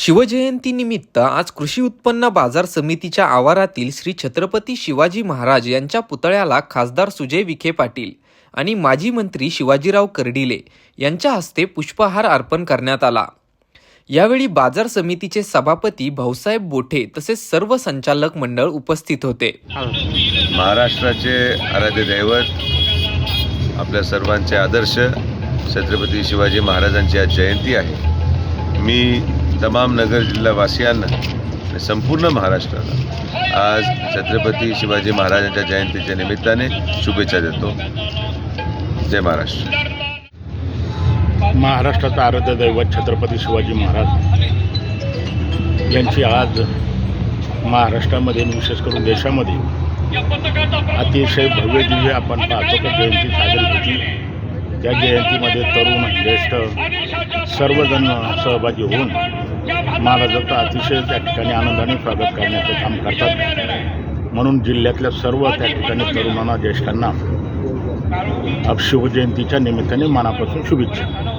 शिवजयंतीनिमित्त आज कृषी उत्पन्न बाजार समितीच्या आवारातील श्री छत्रपती शिवाजी महाराज यांच्या पुतळ्याला खासदार सुजय विखे पाटील आणि माजी मंत्री शिवाजीराव कर्डिले यांच्या हस्ते पुष्पहार अर्पण करण्यात आला. यावेळी बाजार समितीचे सभापती भाऊसाहेब बोठे तसेच सर्व संचालक मंडळ उपस्थित होते. महाराष्ट्राचे आराध्य दैवत आपल्या सर्वांचे आदर्श छत्रपती शिवाजी महाराजांची आज जयंती आहे. मी तमाम नगर जिल्हावासियांना आणि संपूर्ण महाराष्ट्राला आज छत्रपती शिवाजी महाराजांच्या जयंतीच्या निमित्ताने शुभेच्छा देतो. जय महाराष्ट्र. महाराष्ट्राचा आराध्य दैवत छत्रपती शिवाजी महाराज यांची आज महाराष्ट्रामध्ये विशेष करून देशामध्ये अतिशय भव्य दिव्य आपण पाहतो की जयंती साजरी होती. त्या जयंतीमध्ये तरुण ज्येष्ठ सर्वजण सहभागी होऊन महाराजांचं अतिशय त्या ठिकाणी आनंदाने स्वागत करण्याचं काम करतात. म्हणून जिल्ह्यातल्या सर्व त्या ठिकाणी तरुणांना ज्येष्ठांना शिवजयंतीच्या निमित्ताने मनापासून शुभेच्छा.